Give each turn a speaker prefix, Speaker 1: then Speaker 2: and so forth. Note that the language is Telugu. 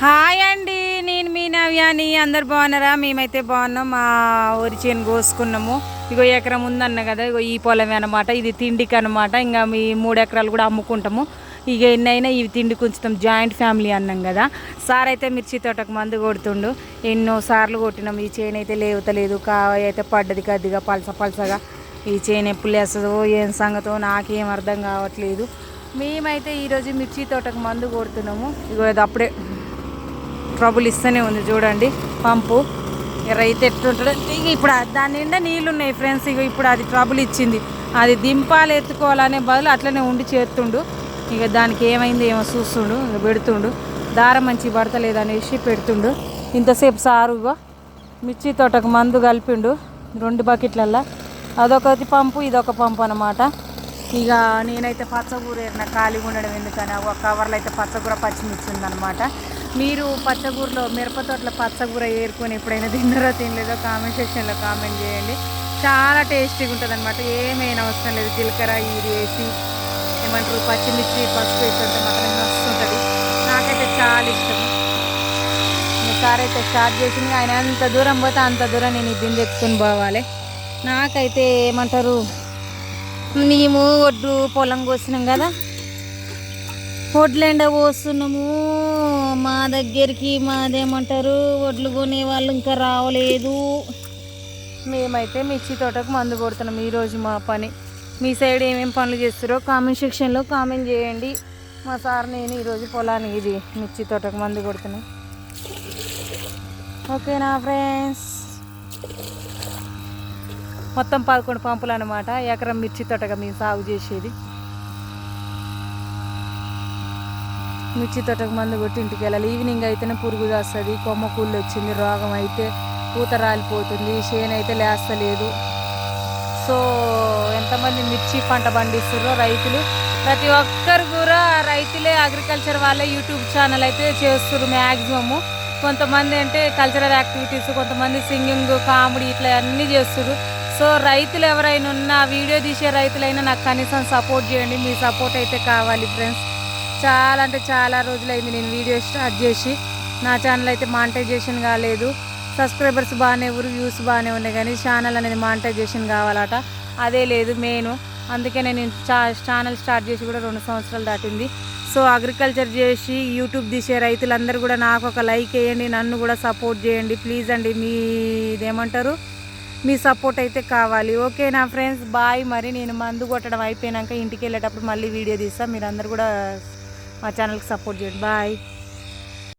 Speaker 1: హాయ్ అండి నేను మీ నవ్యాని అందరు బాగున్నారా? మేమైతే బాగున్నాం. మా వరి చేను కోసుకున్నాము. ఇగో ఎకరం ఉందన్న కదా ఇగో ఈ పొలమే అనమాట ఇది తిండికి అనమాట ఇంకా మీ మూడు ఎకరాలు కూడా అమ్ముకుంటాము. ఇక ఎన్నైనా ఇవి తిండికి ఉంచుతాం జాయింట్ ఫ్యామిలీ అన్నాం కదా. సార్ అయితే మిర్చి తోటకు మందు కొడుతుండు. ఎన్నో సార్లు కొట్టినాం. ఈ చేను అయితే లేవుతలేదు. కాయ అయితే పడ్డది కొద్దిగా పలస పలసగా. ఈ చేను ఎప్పుడు లేస్తుందో ఏం సంగతో నాకేం అర్థం కావట్లేదు. మేమైతే ఈరోజు మిర్చి తోటకు మందు కొడుతున్నాము. ఇగో అది అప్పుడే ట్రబుల్ ఇస్తూనే ఉంది చూడండి. పంపు. ఇక రైతు ఎట్లుంటాడు. ఇక ఇప్పుడు దాని నిండా నీళ్ళు ఉన్నాయి ఫ్రెండ్స్. ఇక ఇప్పుడు అది ట్రబుల్ ఇచ్చింది. అది దింపాలు ఎత్తుకోవాలనే బదులు అట్లనే ఉండి చేస్తుండు ఇక దానికి ఏమైంది ఏమో చూస్తుండు. ఇక పెడుతుండు. దారం మంచి పడతలేదు అనేసి పెడుతుండు. ఇంతసేపు సారుగా మిర్చి తోటకు మందు కలిపిండు. రెండు బకెట్లల్లో. అదొకటి పంపు ఇదొక పంపు అనమాట ఇక నేనైతే పచ్చగూర ఏరిన ఖాళీగా ఉండడం ఎందుకని ఒక కవర్లో అయితే పచ్చగూర పచ్చిమిర్చి ఉందన్నమాట. మీరు పచ్చగూరలో మిరపతోటలో పచ్చగూర ఏరుకొని ఎప్పుడైనా తిన్నారో తినలేదో కామెంట్ సెక్షన్లో కామెంట్ చేయండి. చాలా టేస్టీగా ఉంటుంది అనమాట ఏమైనా అవసరం లేదు. జీలకర్ర ఇది వేసి ఏమంటారు పచ్చిమిర్చి పసుపు వేస్తుంటే మాత్రం వస్తుంటుంది నాకైతే చాలా ఇష్టం. ఒకసారి అయితే స్టార్ట్ చేసింది. ఆయన ఎంత దూరం పోతే అంత దూరం నేను ఇది తెచ్చుకొని ఎత్తుకొని పోవాలి. నాకైతే ఏమంటారు మేము ఒడ్డు పొలం కోసినాం కదా. వడ్లు ఎండ పోస్తున్నాము దగ్గరికి మాదేమంటారు? వడ్లు కొనే వాళ్ళు ఇంకా రావలేదు. మేమైతే మిర్చి తోటకు మందు కొడుతున్నాం ఈరోజు మా పని. మీ సైడ్ ఏమేమి పనులు చేస్తారో కామెంట్ సెక్షన్లో కామెంట్ చేయండి. మా సార్ నేను ఈరోజు పొలానికి ఇది మిర్చి తోటకు మందు కొడుతున్నాం. ఓకేనా ఫ్రెండ్స్? మొత్తం పదకొండు పంపులు అనమాట ఎకరం మిర్చి తోటగా మేము సాగు చేసేది. మిర్చి తోటకు మందు కొట్టి ఇంటికి వెళ్ళాలి. ఈవినింగ్ అయితేనే పురుగు చేస్తుంది కొమ్మ కూళ్ళు వచ్చింది రోగం అయితే పూత రాలిపోతుంది చేను అయితే లేస్తలేదు. సో ఎంతమంది మిర్చి పంట పండిస్తారో రైతులు ప్రతి ఒక్కరు కూడా రైతులే అగ్రికల్చర్ వాళ్ళే యూట్యూబ్ ఛానల్ అయితే చేస్తారు మ్యాక్సిమము కొంతమంది అంటే కల్చరల్ యాక్టివిటీస్ కొంతమంది సింగింగ్ కామెడీ ఇట్లా అన్నీ చేస్తారు సో రైతులు ఎవరైనా ఉన్నా వీడియో తీసే రైతులైనా నాకు కనీసం సపోర్ట్ చేయండి. మీ సపోర్ట్ అయితే కావాలి ఫ్రెండ్స్ చాలా అంటే చాలా రోజులైంది నేను వీడియో స్టార్ట్ చేసి. నా ఛానల్ అయితే మానిటైజేషన్ కాలేదు. సబ్స్క్రైబర్స్ బాగానే ఊరు వ్యూస్ బాగానే ఉన్నాయి కానీ ఛానల్ అనేది మానిటైజేషన్ కావాలట. అదే లేదు మెయిన్ అందుకే నేను చా ఛానల్ స్టార్ట్ చేసి కూడా రెండు సంవత్సరాలు దాటింది. సో అగ్రికల్చర్ చేసి యూట్యూబ్ తీసే రైతులందరూ కూడా నాకు ఒక లైక్ వేయండి నన్ను కూడా సపోర్ట్ చేయండి. ప్లీజ్ అండి మీ ఇదేమంటారు? మీ సపోర్ట్ అయితే కావాలి. ఓకే నా ఫ్రెండ్స్ బాయ్ మరి నేను మందు కొట్టడం అయిపోయినాక ఇంటికి వెళ్ళేటప్పుడు మళ్ళీ వీడియో తీస్తాను మీరు కూడా మా ఛానల్కి సపోర్ట్ చేయండి బాయ్